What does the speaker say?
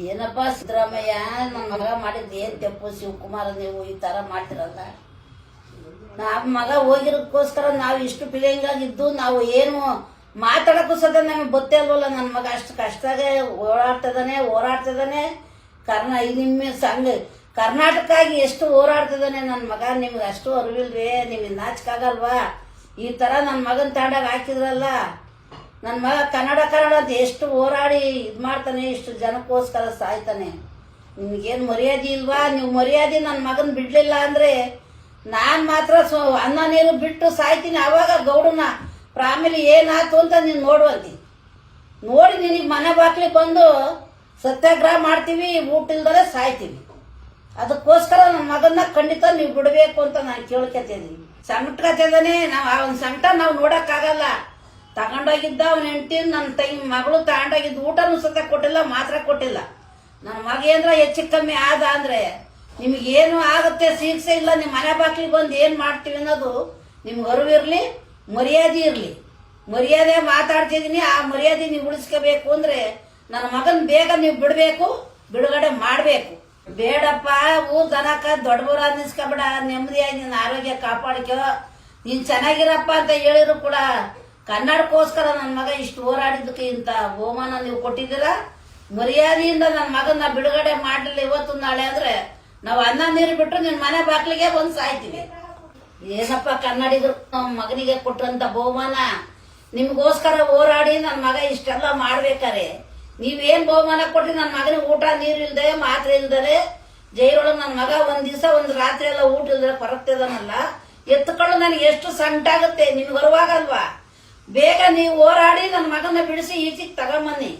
ಏನಪ್ಪ ಸಿದ್ದರಾಮಯ್ಯ ನನ್ನ ಮಗ ಮಾಡಿದ್ದು ಏನು ತಪ್ಪು? ಶಿವಕುಮಾರ್, ನೀವು ಈ ಥರ ಮಾಡ್ತಿರಲ್ಲ? ನಮ್ಮ ಮಗ ಹೋಗಿರೋಕ್ಕೋಸ್ಕರ ನಾವು ಇಷ್ಟು ಫೀಲಿಂಗ್ ಆಗಿದ್ದು ನಾವು ಏನು ಮಾತಾಡೋಕ್ಕೂ ಸದ ನಮಗೆ ಗೊತ್ತೇ ಅಲ್ವಲ್ಲ ನನ್ನ ಮಗ? ಅಷ್ಟು ಕಷ್ಟದಾಗೆ ಓಡಾಡ್ತಿದ್ದಾನೆ ಹೋರಾಡ್ತಿದ್ದಾನೆ ಕರ್ನಾ ನಿಮ್ಮ ಸಂಘ ಕರ್ನಾಟಕಾಗಿ ಎಷ್ಟು ಹೋರಾಡ್ತಿದ್ದಾನೆ ನನ್ನ ಮಗ? ನಿಮ್ಗೆ ಅಷ್ಟು ಅರಿವಿಲ್ವೇ? ನೀವು ನಾಚಿಕಾಗಲ್ವಾ ಈ ಥರ ನನ್ನ ಮಗನ ತಾಂಡಾಗ ಹಾಕಿದ್ರಲ್ಲ? ನನ್ನ ಮಗ ಕನ್ನಡ ಕನ್ನಡ ಅಂತ ಎಷ್ಟು ಹೋರಾಡಿ ಇದು ಮಾಡ್ತಾನೆ, ಇಷ್ಟು ಜನಕ್ಕೋಸ್ಕರ ಸಾಯ್ತಾನೆ. ನಿಮಗೇನು ಮರ್ಯಾದೆ ಇಲ್ವಾ? ನೀವು ಮರ್ಯಾದೆ ನನ್ನ ಮಗನ ಬಿಡ್ಲಿಲ್ಲ ಅಂದರೆ ನಾನು ಮಾತ್ರ ಸೊ ಅನ್ನ ನೀರು ಬಿಟ್ಟು ಸಾಯ್ತೀನಿ, ಅವಾಗ ಗೌಡನ ಪ್ರಾಮಿಲಿ ಏನಾಯ್ತು ಅಂತ ನೀನು ನೋಡುವಂತಿ. ನೋಡಿ ನಿನಗೆ ಮನೆ ಬಾಕ್ಲಿ ಬಂದು ಸತ್ಯಾಗ್ರಹ ಮಾಡ್ತೀವಿ, ಊಟ ಇಲ್ದಲೇ ಸಾಯ್ತೀವಿ. ಅದಕ್ಕೋಸ್ಕರ ನನ್ನ ಮಗನ್ನ ಖಂಡಿತ ನೀವು ಬಿಡಬೇಕು ಅಂತ ನಾನು ಕೇಳ್ಕೊತಿದ್ದೀನಿ. ಸಂಕಟ ನಾವು ಆ ಒಂದು ಸಂಕಟ ನಾವು ನೋಡಕ್ಕಾಗಲ್ಲ. ತಗೊಂಡೋಗಿದ್ದ ಅವನ ಹೆಂಡತಿ ನನ್ನ ತಂಗಿ ಮಗಳು ತಗೊಂಡೋಗಿದ್ದು ಊಟನೂ ಸತ ಕೊಟ್ಟಿಲ್ಲ, ಮಾತ್ರ ಕೊಟ್ಟಿಲ್ಲ. ನನ್ನ ಮಗ ಏನ್ರ ಹೆಚ್ಚು ಕಮ್ಮಿ ಆದ ಅಂದ್ರೆ ನಿಮಗೇನು ಆಗುತ್ತೆ, ಶಿಕ್ಷೆ ಇಲ್ಲ ನಿಮ್ಮ ಮನೆ ಬಾಗಿಲಿಗೆ ಬಂದು ಏನು ಮಾಡ್ತೀವಿ ಅನ್ನೋದು ನಿಮ್ಗೆ ಅರಿವಿರಲಿ ಮರ್ಯಾದೆ ಇರಲಿ. ಮರ್ಯಾದೆ ಮಾತಾಡ್ತಿದ್ದೀನಿ, ಆ ಮರ್ಯಾದೆ ನೀವು ಉಳಿಸ್ಕೋಬೇಕು ಅಂದ್ರೆ ನನ್ನ ಮಗನ ಬೇಗ ನೀವು ಬಿಡಬೇಕು, ಬಿಡುಗಡೆ ಮಾಡಬೇಕು. ಬೇಡಪ್ಪ ಹೂ ದನಕ ದೊಡ್ಡಬರ ಅನ್ನಿಸ್ಕೊಬೇಡ, ನೆಮ್ಮದಿಯಾಗಿ ನಿನ್ನ ಆರೋಗ್ಯ ಕಾಪಾಡ್ಕೋ. ನೀನು ಚೆನ್ನಾಗಿರಪ್ಪ ಅಂತ ಹೇಳಿದ್ರು ಕೂಡ ಕನ್ನಡಕ್ಕೋಸ್ಕರ ನನ್ನ ಮಗ ಇಷ್ಟು ಹೋರಾಡಿದ್ದಕ್ಕೆ ಇಂಥ ಬಹುಮಾನ ನೀವು ಕೊಟ್ಟಿದ್ದೀರ? ಮರ್ಯಾದೆಯಿಂದ ನನ್ನ ಮಗನ ಬಿಡುಗಡೆ ಮಾಡಲಿಲ್ಲ ಇವತ್ತು ನಾಳೆ ಅಂದ್ರೆ ನಾವು ಅನ್ನ ನೀರು ಬಿಟ್ಟು ನಿನ್ನ ಮನೆ ಬಾಕ್ಲಿಗೆ ಬಂದು ಸಾಯ್ತೀವಿ. ಏನಪ್ಪ ಕನ್ನಡಿಗರು ನಮ್ಮ ಮಗನಿಗೆ ಕೊಟ್ಟಂತ ಬಹುಮಾನ? ನಿಮ್ಗೋಸ್ಕರ ಹೋರಾಡಿ ನನ್ನ ಮಗ ಇಷ್ಟೆಲ್ಲ ಮಾಡ್ಬೇಕಾರೆ. ನೀವೇನ್ ಬಹುಮಾನ ಕೊಟ್ರಿ ನನ್ನ ಮಗನಿಗೆ ಊಟ, ನೀರು ಇಲ್ದೆ, ಮಾತ್ರೆ ಇಲ್ದರೆ ಜೈಲೊಳಗೆ ನನ್ನ ಮಗ ಒಂದ್ ದಿವಸ, ಒಂದ್ ರಾತ್ರಿ ಎಲ್ಲ ಊಟ ಇಲ್ದೆ ಕೊರಗ್ತಿದಾನಲ್ಲ ಎತ್ಕೊಂಡು ನನಗೆ ಎಷ್ಟು ಸಂಟಾಗುತ್ತೆ? ನಿಮ್ಗೆ ಬರುವಾಗಲ್ವಾ? ಬೇಗ ನೀವು ಹೋರಾಡಿ ನನ್ನ ಮಗನ ಬಿಡಿಸಿ ಈಚೆಗೆ ತಗೊಂಬನ್ನಿ